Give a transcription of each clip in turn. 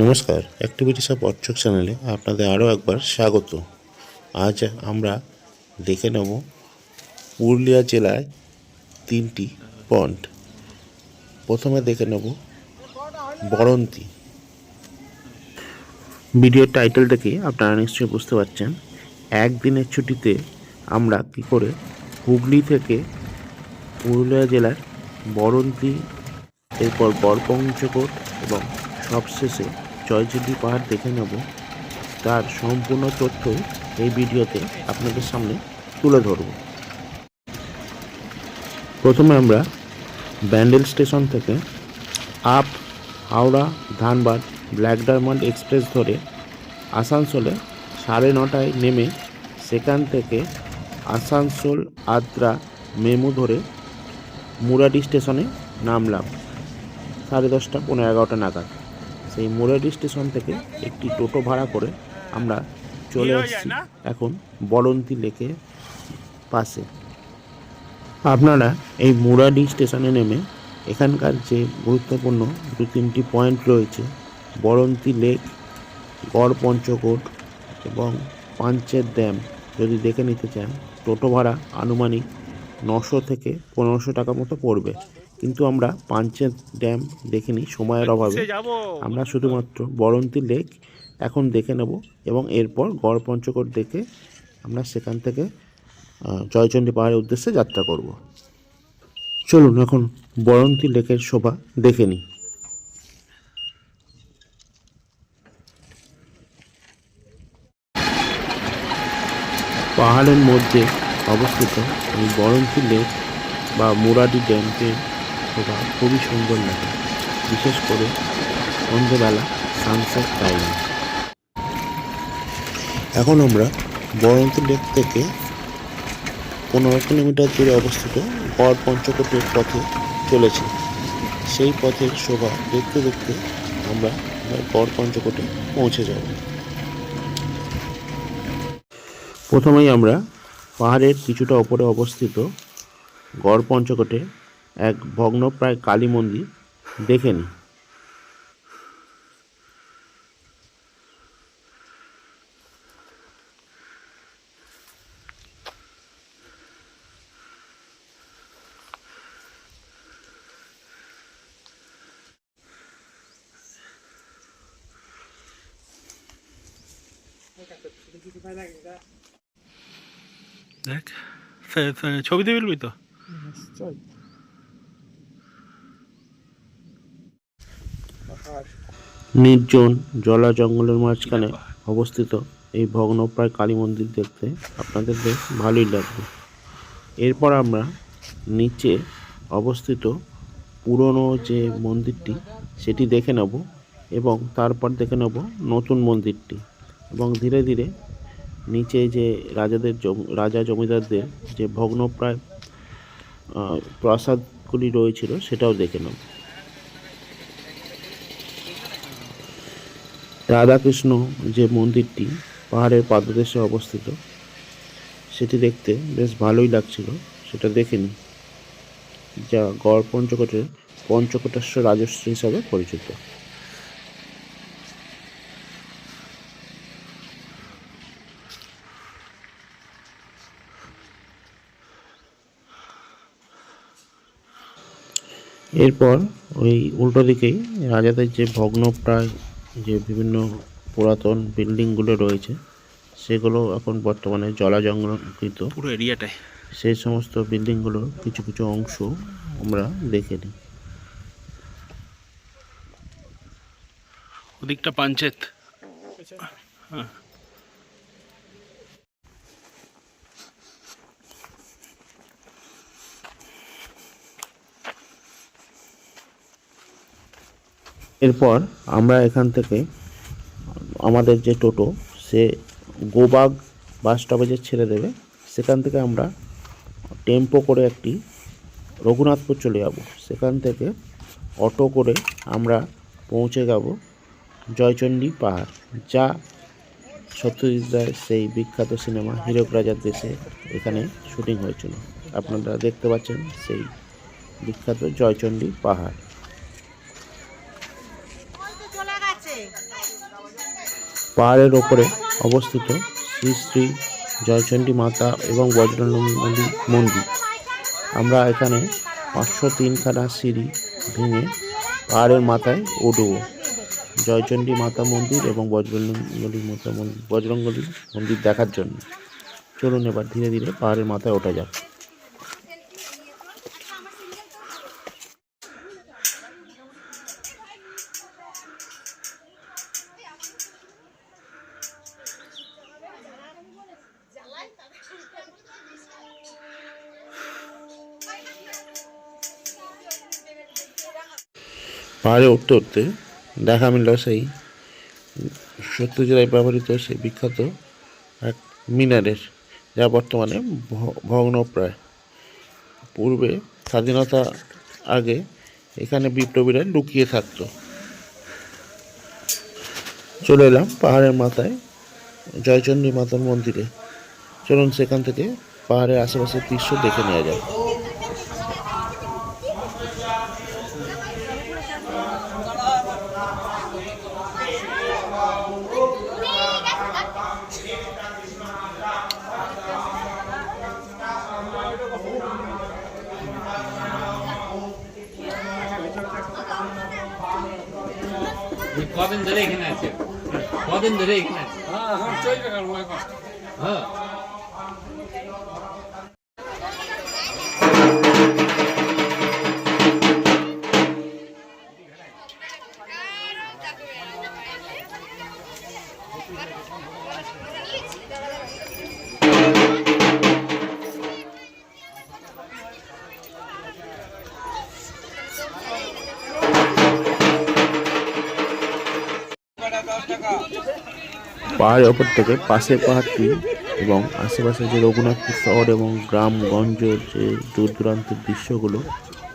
নমস্কার activities of অর্চক চ্যানেলে আপনাদের আরও একবার স্বাগত। আজ আমরা দেখে নেব পুরুলিয়া জেলায় তিনটি পন্ড। প্রথমে দেখে নেব বরন্তি। ভিডিওর টাইটেল থেকে আপনারা নিশ্চয়ই বুঝতে পারছেন, একদিনের ছুটিতে আমরা কী করে হুগলি থেকে পুরুলিয়া জেলার বরন্তি, এরপর গড়পঞ্চকোট এবং সবশেষে জয়চন্ডী পাহাড় দেখে নেব। তার সম্পূর্ণ তথ্য এই ভিডিওতে আপনাদের সামনে তুলে ধরব। প্রথমে আমরা ব্যান্ডেল স্টেশন থেকে up Howrah Dhanbad black diamond express ধরে আসানসোলে সাড়ে নটায় নেমে সেখান থেকে আসানসোল আদ্রা মেমু ধরে মুরাডি স্টেশনে নামলাম। সাড়ে দশটা পনেরো এগারোটা নাগাদ। সেই মুরাডি স্টেশন থেকে একটি টোটো ভাড়া করে আমরা চলে আসছি এখন বরন্তি লেকে পাশে। আপনারা এই মুরাডি স্টেশনে নেমে এখানকার যে গুরুত্বপূর্ণ দু তিনটি পয়েন্ট রয়েছে বরন্তি লেক গড় পঞ্চকোট এবং পাঞ্চের ড্যাম যদি দেখে নিতে চান টোটো ভাড়া আনুমানিক নশো থেকে পনেরোশো টাকা মতো পড়বে। কিন্তু আমরা পাঞ্চের ড্যাম দেখিনি সময়ের অভাবে। আমরা শুধুমাত্র বরন্তি লেক এখন দেখে নেব এবং এরপর গড় পঞ্চকোট দেখে আমরা সেখান থেকে জয়চণ্ডী পাহাড়ের উদ্দেশ্যে যাত্রা করব। চলুন এখন বরন্তি লেকের শোভা দেখে নিই। পাহাড়ের মধ্যে অবস্থিত এই বরন্তি লেক বা মুরাডি ড্যামকে শোভা খুবই সুন্দর লাগে। বিশেষ করে সন্ধ্যেবেলা সানসেট টাইম এখন আমরা বরন্তি লেক থেকে পনেরো কিলোমিটার দূরে অবস্থিত গড় পঞ্চকোটের পথে চলেছি। সেই পথের শোভা দেখতে দেখতে আমরা গড় পঞ্চকোটে পৌঁছে যাব। প্রথমেই আমরা পাহাড়ের কিছুটা ওপরে অবস্থিত গড় পঞ্চকোটে এক ভগ্নপ্রায় কালী মন্দির দেখে নিই দেখ ফে- ফে- ছবি ফেলবি তো? নির্জন জলা জঙ্গলের মাঝখানে অবস্থিত এই ভগ্নপ্রায় কালী মন্দির দেখতে আপনাদের বেশ ভালোই লাগবে। এরপর আমরা নিচে অবস্থিত পুরনো যে মন্দিরটি, সেটি দেখে নেব এবং তারপর দেখে নেব নতুন মন্দিরটি এবং ধীরে ধীরে নিচে যে রাজাদের রাজা জমিদারদের যে ভগ্নপ্রায় প্রাসাদগুলি রয়েছিল, সেটাও দেখে নেব। রাধাকৃষ্ণ যে মন্দিরটি, পাহাড়ের পাদদেশে অবস্থিত, সেটি দেখতে বেশ ভালোই লাগছিল। সেটা দেখে নিই যা গড় পঞ্চকোটের পঞ্চকোটেশ্বর রাজশ্রী হিসাবে পরিচিত। এরপর ওই উল্টো দিকেই রাজাদের যে ভগ্নপ্রায় যে বিভিন্ন পুরাতন বিল্ডিংগুলো রয়েছে সেগুলো এখন বর্তমানে জলাজঙ্গলকৃত পুরো এরিয়াটায় সেই সমস্ত বিল্ডিংগুলোর কিছু কিছু অংশ আমরা দেখে নিই। ওদিকটা পাঞ্চেত হ্যাঁ। এরপর আমরা এখান থেকে, আমাদের যে টোটো, সে গোবাগ বাস স্টপেজে ছেড়ে দেবে। সেখান থেকে আমরা টেম্পো করে একটি রঘুনাথপুর চলে যাব। সেখান থেকে অটো করে আমরা পৌঁছে যাব জয়চণ্ডী পাহাড়, যা সত্যজিৎ রায়ের সেই বিখ্যাত সিনেমা হীরক রাজার দেশে এখানে শুটিং হয়েছিল। আপনারা দেখতে পাচ্ছেন সেই বিখ্যাত জয়চণ্ডী পাহাড়। পাহাড়ের ওপরে অবস্থিত শ্রী শ্রী জয়চণ্ডী মাতা এবং বজরঙ্গী মন্দির। আমরা এখানে পাঁচশো তিনখানা সিঁড়ি ভেঙে পাহাড়ের মাথায় উঠব। জয়চণ্ডী মাতা মন্দির এবং বজরঙ্গলী মাতা মন্দির বজরঙ্গলী মন্দির দেখার জন্য। চলুন এবার ধীরে ধীরে পাহাড়ের মাথায় ওঠা যাক। পাহাড়ে উঠতে উঠতে দেখা মিলল সেই সত্যজিরায় ব্যবহৃত সেই বিখ্যাত এক মিনারের, যা বর্তমানে ভগ্নপ্রায় পূর্বে স্বাধীনতা আগে এখানে বিপ্লবীরা লুকিয়ে থাকতো। চলে এলাম পাহাড়ের মাথায় জয়চণ্ডী মাতার মন্দিরে। চলুন সেখান থেকে পাহাড়ের আশেপাশের দৃশ্য দেখে নেওয়া যায় কদিন ধরে এখানে আছে কদিন ধরে এখানে আছে হ্যাঁ পাহাড়ের ওপর থেকে পাশের পাহাড়টি এবং আশেপাশে যে রঘুনাথপুর শহর এবং গ্রামগঞ্জের যে দূর দূরান্তের দৃশ্যগুলো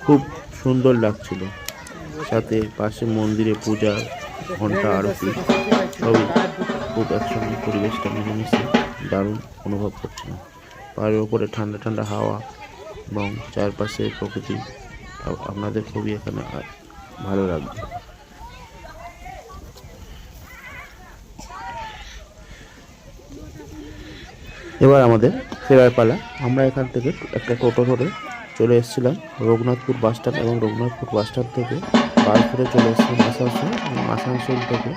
খুব সুন্দর লাগছিল। সাথে পাশে মন্দিরে পূজা ঘণ্টা আরতি, সবই খুব একসঙ্গে পরিবেশটা মিলেমিশে দারুণ অনুভব করছিলাম। পাহাড়ের ওপরে ঠান্ডা ঠান্ডা হাওয়া এবং চারপাশে প্রকৃতি আপনাদের খুবই এখানে ভালো লাগবে। এবার আমাদের ফেরার পালা। আমরা এখান থেকে একটা টোটো ধরে চলে এসেছিলাম রঘুনাথপুর বাস স্ট্যান্ড এবং রঘুনাথপুর বাস স্ট্যান্ড থেকে বাস ধরে চলে এসেছিলাম আসানসোল। আসানসোল থেকে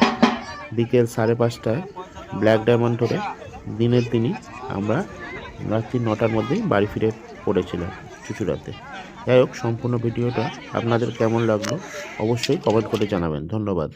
বিকেল সাড়ে পাঁচটায় ব্ল্যাক ডায়মন্ড ধরে দিনের দিনই আমরা রাত্রি নটার মধ্যেই বাড়ি ফিরে পড়েছিলাম চুচুড়াতে। যাই হোক, সম্পূর্ণ ভিডিওটা আপনাদের কেমন লাগল অবশ্যই কমেন্ট করে জানাবেন। ধন্যবাদ।